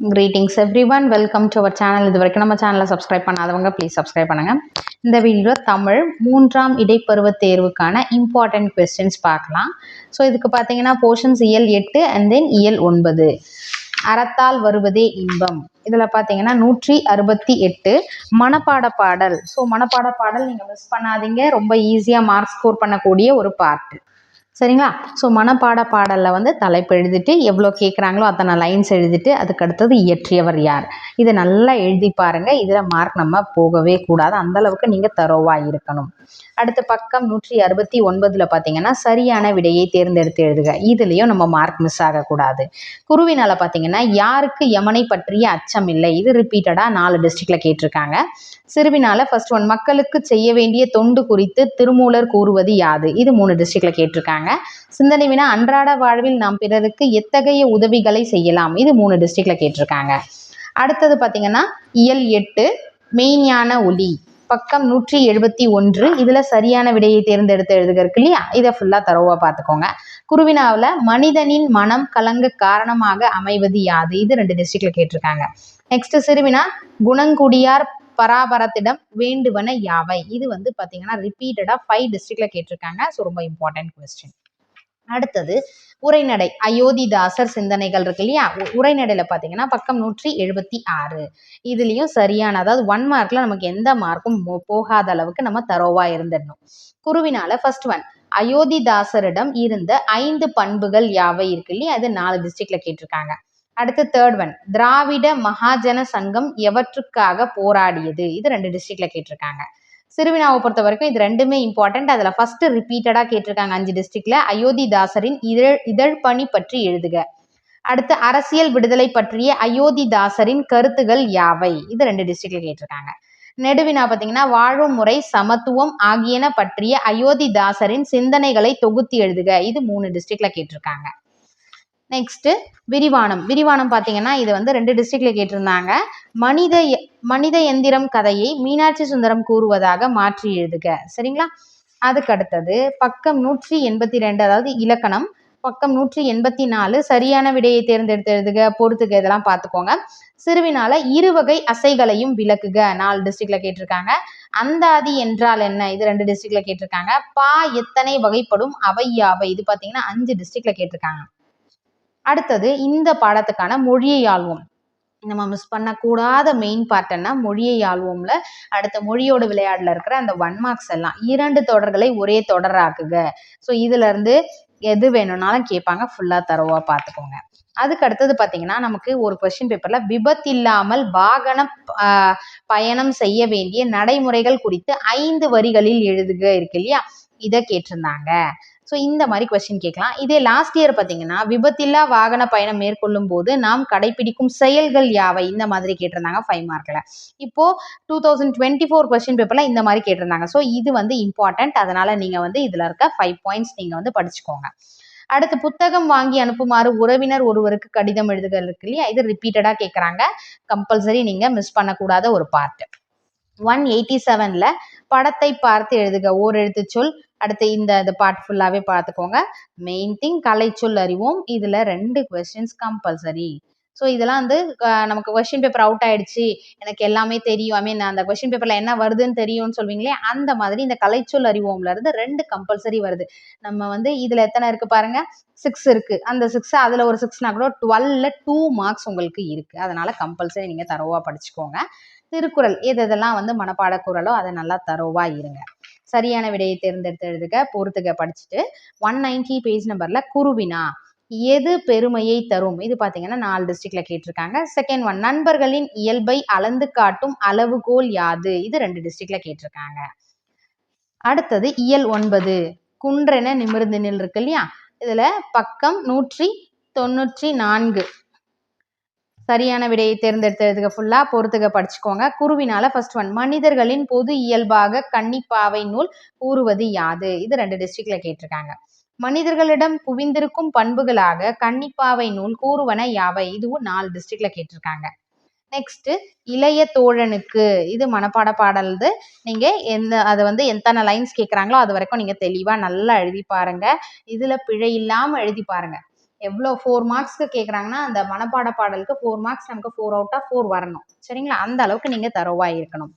Greetings everyone welcome to our channel இது வரைக்கும் நம்ம சேனலை சப்ஸ்கிரைப் பண்ணாதவங்க ப்ளீஸ் சப்ஸ்கிரைப் பண்ணுங்கள் இந்த வீடியோ தமிழ் மூன்றாம் இடைப்பருவ தேர்வுக்கான இம்பார்ட்டன்ட் கொஸ்டின்ஸ் பார்க்கலாம். ஸோ இதுக்கு பார்த்தீங்கன்னா போர்ஷன்ஸ் இயல் எட்டு அண்ட் தென் இயல் ஒன்பது. அறத்தால் வருவதே இன்பம். இதில் பார்த்தீங்கன்னா நூற்றி அறுபத்தி எட்டு மனப்பாட பாடல். ஸோ மனப்பாட பாடல் நீங்கள் மிஸ் பண்ணாதீங்க. ரொம்ப ஈஸியாக மார்க் ஸ்கோர் பண்ணக்கூடிய ஒரு பார்ட்டு சரிங்களா? ஸோ மனப்பாட பாடலில் வந்து தலைப்பு எழுதிட்டு எவ்வளோ கேட்குறாங்களோ அத்தனை லைன்ஸ் எழுதிட்டு அதுக்கு அடுத்தது இயற்றியவர் யார்? இதை நல்லா எழுதி பாருங்கள் இதில் மார்க் நம்ம போகவே கூடாது. அந்தளவுக்கு நீங்கள் தரோவாக இருக்கணும். அடுத்த பக்கம் நூற்றி அறுபத்தி ஒன்பதில் பார்த்தீங்கன்னா சரியான விடையை தேர்ந்தெடுத்து எழுதுக. இதுலேயும் நம்ம மார்க் மிஸ் ஆகக்கூடாது. குருவினால் பார்த்தீங்கன்னா யாருக்கு யமனை பற்றிய அச்சம் இல்லை? இது ரிப்பீட்டடாக நாலு டிஸ்ட்ரிக்டில் கேட்டிருக்காங்க. சிறுவினால் ஃபர்ஸ்ட் ஒன் மக்களுக்கு செய்ய வேண்டிய தொண்டு குறித்து திருமூலர் கூறுவது யாது? இது மூணு டிஸ்ட்ரிக்டில் கேட்டிருக்காங்க. சிந்தனை வினா அன்றாட வாழ்வில் நாம் பிறருக்கு எத்தகைய உதவிகளை செய்யலாம்? இது மூணு டிஸ்ட்ரிக்டில் கேட்டிருக்காங்க. அடுத்தது பார்த்தீங்கன்னா இயல் எட்டு மெய்ஞான ஒலி பக்கம் நூற்றி எழுபத்தி ஒன்று. இதில் சரியான விடையை தேர்ந்தெடுத்து எழுதுக இருக்கு இல்லையா? இதை ஃபுல்லாக தரவாக பார்த்துக்கோங்க. குருவினாவில் மனிதனின் மனம் கலங்க காரணமாக அமைவது யாது? இது ரெண்டு டிஸ்ட்ரிக்டில் கேட்டிருக்காங்க. நெக்ஸ்ட் சிறுவினா குணங்குடியார் பராபரத்திடம் வேண்டுவன யாவை? இது வந்து பார்த்தீங்கன்னா ரிப்பீட்டடாக ஃபைவ் டிஸ்ட்ரிக்டில் கேட்டிருக்காங்க. ஸோ ரொம்ப இம்பார்ட்டன்ட் கொஸ்டின் அடுத்தது உரைநடை அயோத்திதாசர் சிந்தனைகள் இருக்கு இல்லையா? உ- உரைநடையில பார்த்தீங்கன்னா பக்கம் நூற்றி எழுபத்தி ஆறு. இதுலேயும் சரியான அதாவது ஒன் மார்க்ல நமக்கு எந்த மார்க்கும் போகாத அளவுக்கு நம்ம தரோவா இருந்துடணும். குருவினால ஃபர்ஸ்ட் ஒன் அயோத்திதாசரிடம் இருந்த ஐந்து பண்புகள் யாவை இருக்கு இல்லையா? அது நாலு டிஸ்ட்ரிக்ட்ல கேட்டிருக்காங்க. அடுத்து தேர்ட் ஒன் திராவிட மகாஜன சங்கம் எவற்றுக்காக போராடியது? இது ரெண்டு டிஸ்ட்ரிக்ட்ல கேட்டிருக்காங்க. சிறுவினாவை பொறுத்த வரைக்கும் இது ரெண்டுமே இம்பார்ட்டன்ட் அதில் ஃபர்ஸ்ட் ரிப்பீட்டடாக கேட்டிருக்காங்க அஞ்சு டிஸ்ட்ரிக்ட்ல அயோத்திதாசரின் இதழ் இதழ்பணி பற்றி எழுதுக. அடுத்து அரசியல் விடுதலை பற்றிய அயோத்திதாசரின் கருத்துகள் யாவை? இது ரெண்டு டிஸ்ட்ரிக்ட்ல கேட்டிருக்காங்க. நெடுவினா பார்த்தீங்கன்னா வாழும் முறை சமத்துவம் ஆகியன பற்றிய அயோத்திதாசரின் சிந்தனைகளை தொகுத்து எழுதுக. இது மூணு டிஸ்ட்ரிக்ட்ல கேட்டிருக்காங்க. நெக்ஸ்ட்டு விரிவானம். விரிவானம் பார்த்தீங்கன்னா இது வந்து ரெண்டு டிஸ்ட்ரிக்டில் கேட்டிருந்தாங்க. மனித எ- மனித எந்திரம் கதையை மீனாட்சி சுந்தரம் கூறுவதாக மாற்றி எழுதுக. சரிங்களா? அதுக்கு அடுத்தது பக்கம் நூற்றி எண்பத்தி ரெண்டு அதாவது இலக்கணம். பக்கம் நூற்றி எண்பத்தி நாலு சரியான விடையை தேர்ந்தெடுத்து எழுதுக பொறுத்துக்க இதெல்லாம் பார்த்துக்கோங்க. சிறுவினால இருவகை அசைகளையும் விளக்குக நாலு டிஸ்ட்ரிக்ட்ல கேட்டிருக்காங்க. அந்தாதி என்றால் என்ன? இது ரெண்டு டிஸ்ட்ரிக்ட்ல கேட்டிருக்காங்க. பா எத்தனை வகைப்படும்? அவை யாவை? இது பார்த்தீங்கன்னா அஞ்சு டிஸ்ட்ரிக்ட்ல கேட்டிருக்காங்க. அடுத்தது இந்த பாடத்துக்கான மொழியை ஆள்வோம். நம்ம மிஸ் பண்ணக்கூடாத மெயின் பார்ட் மொழியை ஆள்வோம்ல. அடுத்த மொழியோட விளையாடல இருக்கிற அந்த ஒன் மார்க்ஸ் எல்லாம். இரண்டு தொடர்களை ஒரே தொடராக்குக. ஸோ இதுல இருந்து எது வேணும்னாலும் கேட்பாங்க. ஃபுல்லாக தரவா பார்த்துக்கோங்க. அதுக்கு அடுத்தது பார்த்தீங்கன்னா நமக்கு ஒரு கொஸ்டின் பேப்பரில் விபத்தில்லாமல் வாகன ஆஹ், பயணம் செய்ய வேண்டிய நடைமுறைகள் குறித்து ஐந்து வரிகளில் எழுதுக இருக்கு இல்லையா? இதை கேட்டிருந்தாங்க. ஸோ இந்த மாதிரி கொஸ்டின் கேட்கலாம். இதே லாஸ்ட் இயர் பார்த்தீங்கன்னா விபத்தில்லா வாகன பயணம் மேற்கொள்ளும் போது நாம் கடைபிடிக்கும் செயல்கள் யாவை? இந்த மாதிரி கேட்டிருந்தாங்க ஃபைவ் மார்க்கில் இப்போ two thousand twenty four question பேப்பரில் இந்த மாதிரி கேட்டிருந்தாங்க. ஸோ இது வந்து இம்பார்ட்டன்ட் அதனால நீங்கள் வந்து இதில் இருக்க ஃபைவ் பாயிண்ட்ஸ் நீங்கள் வந்து படிச்சுக்கோங்க. அடுத்து புத்தகம் வாங்கி அனுப்புமாறு உறவினர் ஒருவருக்கு கடிதம் எழுதுகள் இருக்கு இல்லையா? இது ரிப்பீட்டடாக கேட்குறாங்க. கம்பல்சரி நீங்கள் மிஸ் பண்ணக்கூடாத ஒரு பார்ட் ஒன் எயிட்டி செவனில் படத்தை பார்த்து எழுதுக. ஓர் எழுத்து சொல். அடுத்து இந்த இந்த பார்ட் ஃபுல்லாகவே பார்த்துக்கோங்க. மெயின் திங் கலைச்சொல் அறிவோம். இதில் ரெண்டு கொஸ்டின்ஸ் கம்பல்சரி ஸோ இதெல்லாம் வந்து நமக்கு கொஸ்டின் பேப்பர் அவுட் ஆயிடுச்சு. எனக்கு எல்லாமே தெரியும். ஐ மீன் அந்த கொஸ்டின் பேப்பரில் என்ன வருதுன்னு தெரியும்னு சொல்வீங்களே அந்த மாதிரி இந்த கலைச்சொல் அறிவோம்ல இருந்து ரெண்டு கம்பல்சரி வருது. நம்ம வந்து இதில் எத்தனை இருக்கு பாருங்க? சிக்ஸ் இருக்கு. அந்த சிக்ஸ் அதில் ஒரு சிக்ஸ்னா கூட டுவெல்ல டூ மார்க்ஸ் உங்களுக்கு இருக்கு. அதனால கம்பல்சரி நீங்கள் தரவாக படிச்சுக்கோங்க. திருக்குறள் எது எதெல்லாம் வந்து மனப்பாட குரலோ அதை நல்லா தரோவா இருங்க. சரியான விடையை தேர்ந்தெடுத்து எழுதுக பொறுத்துக்க படிச்சுட்டு. ஒன் நைன்டி பேஜ் நம்பர்ல குருவினா எது பெருமையை தரும்? இது பார்த்தீங்கன்னா நாலு டிஸ்ட்ரிக்ட்ல கேட்டிருக்காங்க. செகண்ட் ஒன் நண்பர்களின் இயல்பை அளந்து காட்டும் அளவுகோல் யாது? இது ரெண்டு டிஸ்ட்ரிக்ட்ல கேட்டிருக்காங்க. அடுத்தது இயல் ஒன்பது குன்றென நிமிர்ந்து நில் இருக்கு இல்லையா? இதுல பக்கம் நூற்றி தொண்ணூற்றி நான்கு. சரியான விடையை தேர்ந்தெடுத்ததுக்கு ஃபுல்லாக பொறுத்துக்க படிச்சுக்கோங்க. குருவினால ஃபர்ஸ்ட் ஒன் மனிதர்களின் பொது இயல்பாக கன்னிப்பாவை நூல் கூறுவது யாது? இது ரெண்டு டிஸ்ட்ரிக்ட்ல கேட்டிருக்காங்க. மனிதர்களிடம் குவிந்திருக்கும் பண்புகளாக கன்னிப்பாவை நூல் கூறுவன யாவை? இதுவும் நாலு டிஸ்ட்ரிக்ட்ல கேட்டிருக்காங்க. நெக்ஸ்ட் இளைய தோழனுக்கு. இது மனப்பாட பாடல்து. நீங்க எந்த அதை வந்து எத்தனை லைன்ஸ் கேட்குறாங்களோ அது வரைக்கும் நீங்க தெளிவா நல்லா எழுதி பாருங்க. இதுல பிழை இல்லாம எழுதி பாருங்க. எவ்வளோ ஃபோர் மார்க்ஸ்க்கு கேட்குறாங்கன்னா அந்த மனப்பாட பாடலுக்கு ஃபோர் மார்க்ஸ் நமக்கு ஃபோர் அவுட் ஆஃப் ஃபோர் வரணும். சரிங்களா? அந்த அளவுக்கு நீங்கள் தரோவாக இருக்கணும்.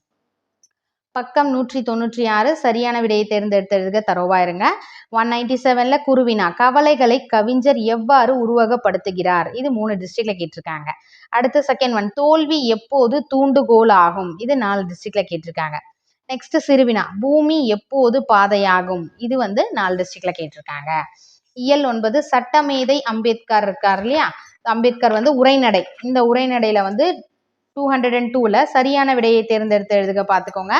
பக்கம் நூற்றி தொண்ணூற்றி ஆறு சரியான விடையை தேர்ந்தெடுத்ததுக்கு தரோவா இருங்க. ஒன் நைன்டி செவன்ல குருவினா கவலைகளை கவிஞர் எவ்வாறு உருவகப்படுத்துகிறார்? இது மூணு டிஸ்ட்ரிக்ட்ல கேட்டிருக்காங்க. அடுத்து செகண்ட் ஒன் தோல்வி எப்போது தூண்டுகோல் ஆகும்? இது நாலு டிஸ்ட்ரிக்ட்ல கேட்டிருக்காங்க. நெக்ஸ்ட் சிறுவினா பூமி எப்போது பாதையாகும்? இது வந்து நாலு டிஸ்ட்ரிக்ட்ல கேட்டிருக்காங்க. இயல் ஒன்பது சட்டமேதை அம்பேத்கர் இருக்கார் இல்லையா? அம்பேத்கர் வந்து உரைநடை. இந்த உரைநடையில வந்து டூ ஹண்ட்ரட் அண்ட் டூவில் சரியான விடையை தேர்ந்தெடுத்து எழுதுக பார்த்துக்கோங்க.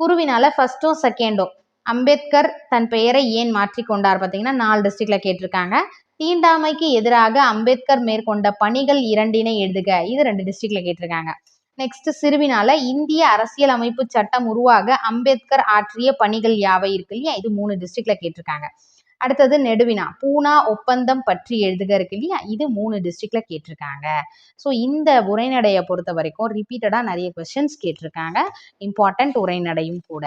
குருவினால ஃபர்ஸ்ட்டும் செகண்டும் அம்பேத்கர் தன் பெயரை ஏன் மாற்றி கொண்டார் பார்த்தீங்கன்னா நாலு டிஸ்ட்ரிக்ட்ல கேட்டிருக்காங்க. தீண்டாமைக்கு எதிராக அம்பேத்கர் மேற்கொண்ட பணிகள் இரண்டினை எழுதுக. இது ரெண்டு டிஸ்ட்ரிக்ட்ல கேட்டிருக்காங்க. நெக்ஸ்ட் சிறுவினால இந்திய அரசியல் அமைப்பு சட்டம் உருவாக அம்பேத்கர் ஆற்றிய பணிகள் யாவை இருக்கு இல்லையா? இது மூணு டிஸ்ட்ரிக்ட்ல கேட்டிருக்காங்க. அடுத்தது நெடுவினா. பூனா ஒப்பந்தம் பற்றி எழுதுக இருக்கு இல்லையா? இது மூணு டிஸ்ட்ரிக்ட்ல கேட்டிருக்காங்க. ஸோ இந்த உரைநடையை பொறுத்த வரைக்கும் ரிப்பீட்டடாக நிறைய கொஸ்டின்ஸ் கேட்டிருக்காங்க. இம்பார்ட்டன்ட் உரைநடையும் கூட.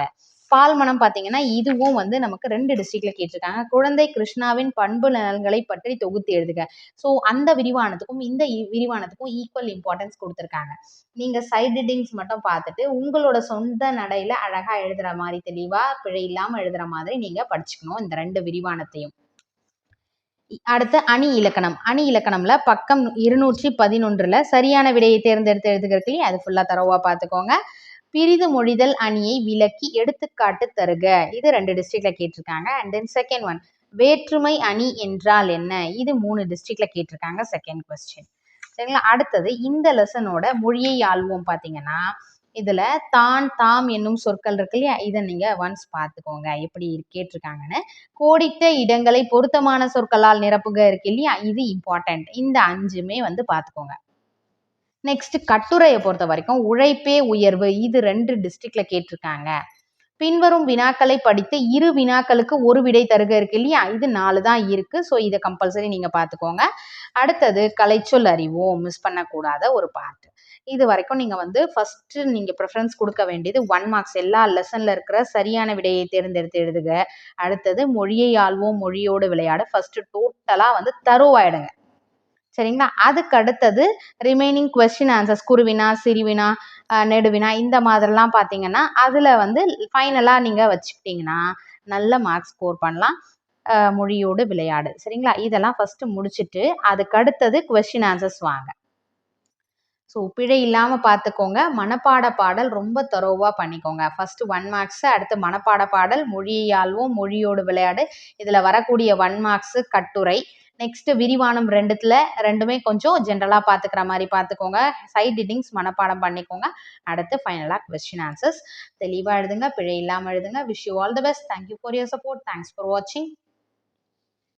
பால்மனம் பார்த்தீங்கன்னா இதுவும் வந்து நமக்கு ரெண்டு டிஸ்ட்ரிக்ட்ல கேட்டிருக்காங்க. குழந்தை கிருஷ்ணாவின் பண்பு நலன்களை பற்றி தொகுத்து எழுதுக. ஸோ அந்த விரிவானத்துக்கும் இந்த விரிவானத்துக்கும் ஈக்குவல் இம்பார்ட்டன்ஸ் கொடுத்துருக்காங்க. நீங்க சைட் ரீடிங்ஸ் மட்டும் பார்த்துட்டு உங்களோட சொந்த நடையில அழகா எழுதுற மாதிரி தெளிவா பிழை இல்லாம எழுதுற மாதிரி நீங்க படிச்சுக்கணும் இந்த ரெண்டு விரிவானத்தையும். அடுத்து அணி இலக்கணம். அணி இலக்கணம்ல பக்கம் இருநூற்றி பதினொன்றுல சரியான விடையை தேர்ந்தெடுத்து எழுதுகிறதுக்கு அது ஃபுல்லா தரவா பார்த்துக்கோங்க. பிரிது மொழிதல் அணியை விளக்கி எடுத்துக்காட்டு தருக. இது ரெண்டு டிஸ்ட்ரிக்ட்ல கேட்டிருக்காங்க. அண்ட் தென் செகண்ட் ஒன் வேற்றுமை அணி என்றால் என்ன? இது மூணு டிஸ்ட்ரிக்ட்ல கேட்டிருக்காங்க செகண்ட் கொஸ்டின் சரிங்களா? அடுத்தது இந்த லெசனோட மொழியை ஆள்வோம் பார்த்தீங்கன்னா இதுல தான் தாம் என்னும் சொற்கள் இருக்கு இல்லையா? இதை நீங்க ஒன்ஸ் பார்த்துக்கோங்க எப்படி கேட்டிருக்காங்கன்னு கோடிட்ட இடங்களை பொருத்தமான சொற்களால் நிரப்புக இருக்கு இல்லையா? இது இம்பார்ட்டன்ட் இந்த அஞ்சுமே வந்து பார்த்துக்கோங்க நெக்ஸ்ட் கட்டுரையை பொறுத்த வரைக்கும் உழைப்பே உயர்வு. இது ரெண்டு டிஸ்ட்ரிக்ட்ல கேட்டிருக்காங்க. பின்வரும் வினாக்களை படித்து இரு வினாக்களுக்கு ஒரு விடை தருக இருக்கு இல்லையா? இது நாலு தான் இருக்கு. ஸோ இதை கம்பல்சரி நீங்க பார்த்துக்கோங்க. அடுத்தது கலைச்சொல் அறிவோம். மிஸ் பண்ணக்கூடாத ஒரு பார்ட் இது வரைக்கும் நீங்க வந்து ஃபர்ஸ்ட் நீங்க ப்ரிஃபரன்ஸ் கொடுக்க வேண்டியது ஒன் மார்க்ஸ் எல்லா லெசன்ல இருக்கிற சரியான விடையை தேர்ந்தெடுத்து எழுதுக. அடுத்தது மொழியை ஆள்வோம். மொழியோடு விளையாட ஃபர்ஸ்ட் டோட்டலா வந்து தருவாயிடுங்க. சரிங்களா? அதுக்கு அடுத்தது ரிமைனிங் கொஸ்டின் ஆன்சர்ஸ் குருவினா சிறுவினா நெடுவினா இந்த மாதிரிலாம் பார்த்தீங்கன்னா அதில் வந்து ஃபைனலாக நீங்கள் வச்சுக்கிட்டிங்கன்னா நல்ல மார்க்ஸ் ஸ்கோர் பண்ணலாம். மொழியோடு விளையாடு. சரிங்களா? இதெல்லாம் ஃபஸ்ட்டு முடிச்சுட்டு அதுக்கு அடுத்தது கொஸ்டின் ஆன்சர்ஸ் வாங்க. ஸோ பிழை இல்லாமல் பார்த்துக்கோங்க. மனப்பாட பாடல் ரொம்ப தரோவாக பண்ணிக்கோங்க. ஃபஸ்ட்டு ஒன் மார்க்ஸு அடுத்து மனப்பாட பாடல் மொழியை மொழியோடு விளையாடு. இதில் வரக்கூடிய ஒன் மார்க்ஸு கட்டுரை நெக்ஸ்ட் விரிவானம் ரெண்டுத்துல ரெண்டுமே கொஞ்சம் ஜென்ரலாக பார்த்துக்கிற மாதிரி பார்த்துக்கோங்க சைட் டிட்டிங்ஸ் மனப்பாடம் பண்ணிக்கோங்க. அடுத்து ஃபைனலாக கொஸ்டின் ஆன்சர்ஸ் தெளிவாக எழுதுங்க பிழை இல்லாமல் எழுதுங்க. Wish you all the best thank you for your support thanks for வாட்சிங்